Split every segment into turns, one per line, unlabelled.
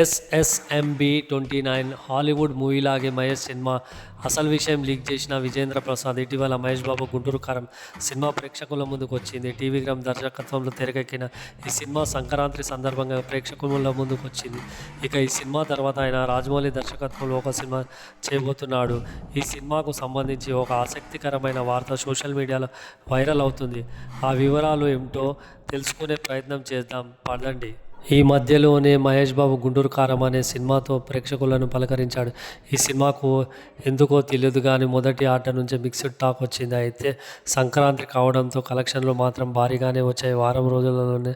SSMB twenty nine Hollywood మూవీలాగే మహేష్ సినిమా అసలు విషయం లీక్ చేసిన విజేంద్ర ప్రసాద్ ఇటీవల మహేష్ బాబు గుంటూరు కారం సినిమా ప్రేక్షకుల ముందుకు వచ్చింది. టీవీ గ్రామ్ దర్శకత్వంలో తెరకెక్కిన ఈ సినిమా సంక్రాంతి సందర్భంగా ప్రేక్షకుల ముందుకు వచ్చింది. ఇక ఈ సినిమా తర్వాత ఆయన రాజమౌళి దర్శకత్వంలో ఒక సినిమా చేయబోతున్నాడు. ఈ సినిమాకు సంబంధించి ఒక ఆసక్తికరమైన వార్త సోషల్ మీడియాలో వైరల్ అవుతుంది. ఆ వివరాలు ఏమిటో తెలుసుకునే ప్రయత్నం చేద్దాం. పదండి. ఈ మధ్యలోనే మహేష్ బాబు గుంటూరు కారం అనే సినిమాతో ప్రేక్షకులను పలకరించాడు. ఈ సినిమాకు ఎందుకో తెలియదు కానీ మొదటి ఆట నుంచి మిక్స్డ్ టాక్ వచ్చింది. అయితే సంక్రాంతి కావడంతో కలెక్షన్లు మాత్రం భారీగానే వచ్చాయి. వారం రోజులలోనే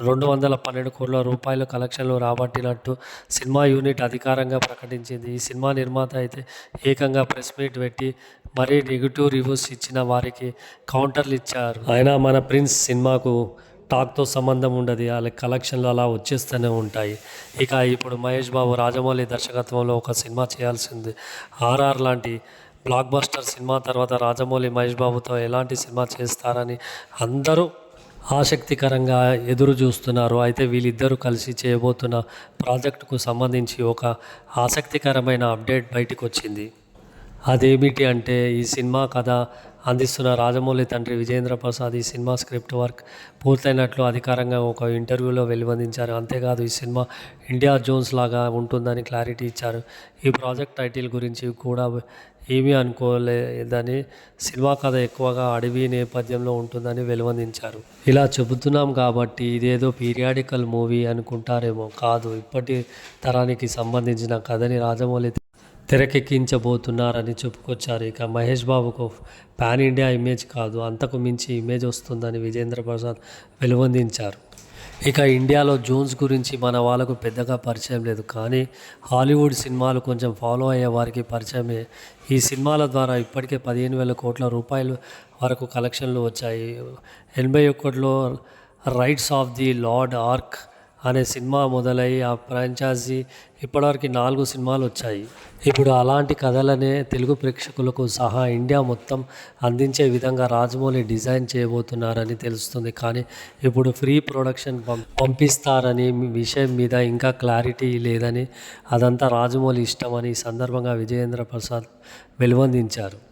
రెండు వందల పన్నెండు కోట్ల రూపాయల కలెక్షన్లు రాబట్టినట్టు సినిమా యూనిట్ అధికారంగా ప్రకటించింది. ఈ సినిమా నిర్మాత అయితే ఏకంగా ప్రెస్ మీట్ పెట్టి మరీ నెగిటివ్ రివ్యూస్ ఇచ్చిన వారికి కౌంటర్లు ఇచ్చారు. అయినా మన ప్రిన్స్ సినిమాకు టాక్తో సంబంధం ఉండదు. వాళ్ళ కలెక్షన్లు అలా వచ్చేస్తూనే ఉంటాయి. ఇక ఇప్పుడు మహేష్ బాబు రాజమౌళి దర్శకత్వంలో ఒక సినిమా చేయాల్సింది. ఆర్ఆర్ లాంటి బ్లాక్ బస్టర్ సినిమా తర్వాత రాజమౌళి మహేష్ బాబుతో ఎలాంటి సినిమా చేస్తారని అందరూ ఆసక్తికరంగా ఎదురు చూస్తున్నారు. అయితే వీళ్ళిద్దరూ కలిసి చేయబోతున్న ప్రాజెక్టుకు సంబంధించి ఒక ఆసక్తికరమైన అప్డేట్ బయటకు వచ్చింది అదేమిటి అంటే ఈ సినిమా కథ అందిస్తున్న రాజమౌళి తండ్రి విజేంద్ర ప్రసాద్ ఈ సినిమా స్క్రిప్ట్ వర్క్ పూర్తయినట్లు అధికారంగా ఒక ఇంటర్వ్యూలో వెలువందించారు. అంతేకాదు ఈ సినిమా ఇండియా జోన్స్ లాగా ఉంటుందని క్లారిటీ ఇచ్చారు. ఈ ప్రాజెక్ట్ టైటిల్ గురించి కూడా ఏమీ అనుకోలేదని సినిమా కథ ఎక్కువగా అడవి నేపథ్యంలో ఉంటుందని వెలువందించారు. ఇలా చెబుతున్నాం కాబట్టి ఇదేదో పీరియాడికల్ మూవీ అనుకుంటారేమో. కాదు ఇప్పటి తరానికి సంబంధించిన కథని రాజమౌళి తెరకెక్కించబోతున్నారని చెప్పుకొచ్చారు. ఇక మహేష్ బాబుకు పాన్ ఇండియా ఇమేజ్ కాదు అంతకు మించి ఇమేజ్ వస్తుందని విజేంద్ర ప్రసాద్ వెలువరించారు ఇక ఇండియాలో జోన్స్ గురించి మన వాళ్ళకు పెద్దగా పరిచయం లేదు కానీ హాలీవుడ్ సినిమాలు కొంచెం ఫాలో అయ్యే వారికి పరిచయమే. ఈ సినిమాల ద్వారా ఇప్పటికే పదిహేను వేల కోట్ల రూపాయలు వరకు కలెక్షన్లు వచ్చాయి. ఎనభై ఒకటిలో raiders of the lost ark అనే సినిమా మొదలై ఆ ఫ్రాంచైజీ ఇప్పటివరకు నాలుగు సినిమాలు వచ్చాయి. ఇప్పుడు అలాంటి కథలనే తెలుగు ప్రేక్షకులకు సహా ఇండియా మొత్తం అందించే విధంగా రాజమౌళి డిజైన్ చేయబోతున్నారని తెలుస్తుంది. కానీ ఇప్పుడు ఫ్రీ ప్రొడక్షన్ పం పంపిస్తారని విషయం మీద ఇంకా క్లారిటీ లేదని అదంతా రాజమౌళి ఇష్టమని ఈ సందర్భంగా విజయేంద్ర ప్రసాద్ వెలువరించారు